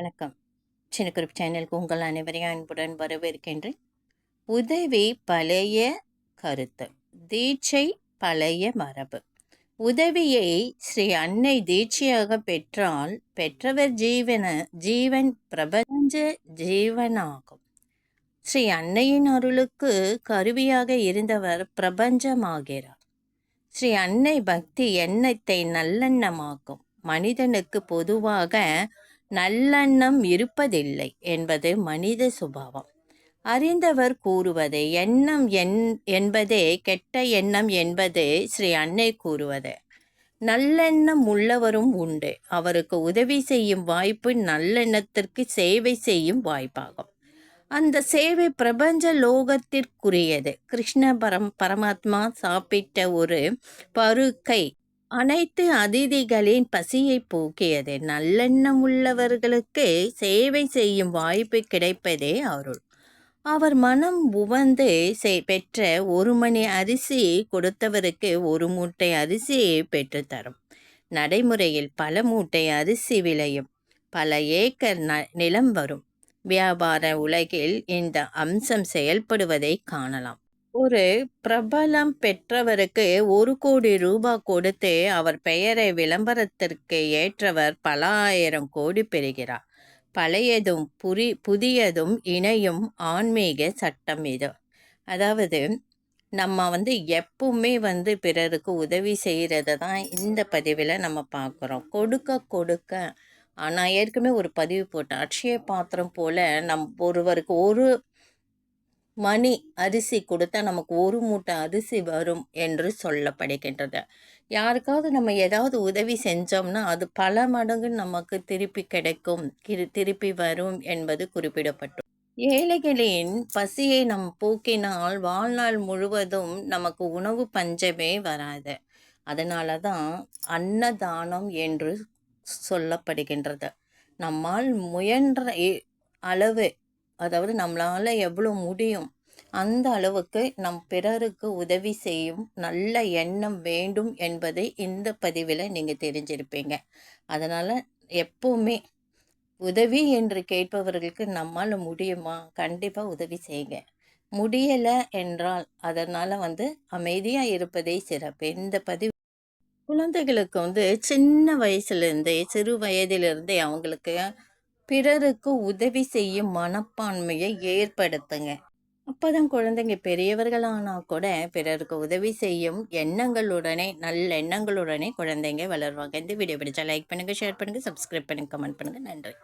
வணக்கம். சின்ன குறிப்பு சேனலுக்கு உங்கள் அனைவரையும் அன்புடன் வரவேற்கின்றேன். உதவி பழைய கருத்து. தீட்சை பழைய மரபு. உதவியை ஸ்ரீ அன்னை தீட்சையாக பெற்றால் பெற்றவர் ஜீவன ஜீவன் பிரபஞ்ச ஜீவனாகும். ஸ்ரீ அன்னையின் அருளுக்கு கருவியாக இருந்தவர் பிரபஞ்சமாகிறார். ஸ்ரீ அன்னை பக்தி எண்ணத்தை நல்லெண்ணமாக்கும். மனிதனுக்கு பொதுவாக நல்லெண்ணம் இருப்பதில்லை என்பது மனித சுபாவம். அறிந்தவர் கூறுவது எண்ணம் என் என்பதே கெட்ட எண்ணம் என்பது ஸ்ரீ அன்னை கூறுவது. நல்லெண்ணம் உள்ளவரும் உண்டு. அவருக்கு உதவி செய்யும் வாய்ப்பு நல்லெண்ணத்திற்கு சேவை செய்யும் வாய்ப்பாகும். அந்த சேவை பிரபஞ்ச லோகத்திற்குரியது. கிருஷ்ண பரம் பரமாத்மா சாப்பிட்ட ஒரு பருக்கை அனைத்து அதிதிகளின் பசியை போக்கியது. நல்லெண்ணம் உள்ளவர்களுக்கு சேவை செய்யும் வாய்ப்பு கிடைப்பதே அருள். அவர் மனம் உவந்து பெற்ற ஒரு மணி அரிசி கொடுத்தவருக்கு ஒரு மூட்டை அரிசியை பெற்றுத்தரும் நடைமுறையில் பல மூட்டை அரிசி விளையும். பல ஏக்கர் நிலம் வரும். வியாபார உலகில் இந்த அம்சம் செயல்படுவதை காணலாம். ஒரு பிரபலம் பெற்றவருக்கு ஒரு கோடி ரூபா கொடுத்து அவர் பெயரை விளம்பரத்திற்கு ஏற்றவர் பல ஆயிரம் கோடி பெறுகிறார். பழையதும் புரி புதியதும் இணையும் ஆன்மீக சட்டம் இது. அதாவது நம்ம வந்து எப்பவுமே வந்து பிறருக்கு உதவி செய்கிறது தான் இந்த பதிவில் நம்ம பார்க்குறோம் கொடுக்க கொடுக்க. ஆனால் ஏற்கனவே ஒரு பதிவு போட்டேன் அட்சய பாத்திரம் போல் நம் ஒருவருக்கு ஒரு மணி அரிசி கொடுத்தா நமக்கு ஒரு மூட்டை அரிசி வரும் என்று சொல்லப்படுகின்றது. யாருக்காவது நம்ம ஏதாவது உதவி செஞ்சோம்னா அது பல மடங்கு நமக்கு திருப்பி கிடைக்கும். திருப்பி வரும் என்பது குறிப்பிடப்பட்டு. ஏழைகளின் பசியை நம் போக்கினால் வாழ்நாள் முழுவதும் நமக்கு உணவு பஞ்சமே வராது. அதனால தான் அன்னதானம் என்று சொல்லப்படுகின்றது. நம்மால் முயன்ற அளவு அதாவது நம்மளால் எவ்வளோ முடியும்? அந்த அளவுக்கு நம் பிறருக்கு உதவி செய்யும் நல்ல எண்ணம் வேண்டும் என்பதை இந்த பதிவில் நீங்கள் தெரிஞ்சிருப்பீங்க. அதனால் எப்போவுமே உதவி என்று கேட்பவர்களுக்கு நம்மால் முடியுமா? கண்டிப்பாக உதவி செய்யுங்க. முடியலை என்றால் அதனால் வந்து அமைதியாக இருப்பதே சிறப்பு. இந்த பதிவு குழந்தைகளுக்கு வந்து சின்ன வயசுலேருந்தே சிறு வயதிலிருந்தே அவங்களுக்கு பிறருக்கு உதவி செய்யும் மனப்பான்மையை ஏற்படுத்துங்க. அப்போதான் குழந்தைங்க பெரியவர்களானால் கூட பிறருக்கு உதவி செய்யும் எண்ணங்களுடனே நல்ல எண்ணங்களுடனே குழந்தைங்க வளருவாங்க. இந்த வீடியோ பிடிச்சா லைக் பண்ணுங்கள் ஷேர் பண்ணுங்கள் சப்ஸ்கிரைப் பண்ணுங்கள் கமெண்ட் பண்ணுங்கள் நன்றி.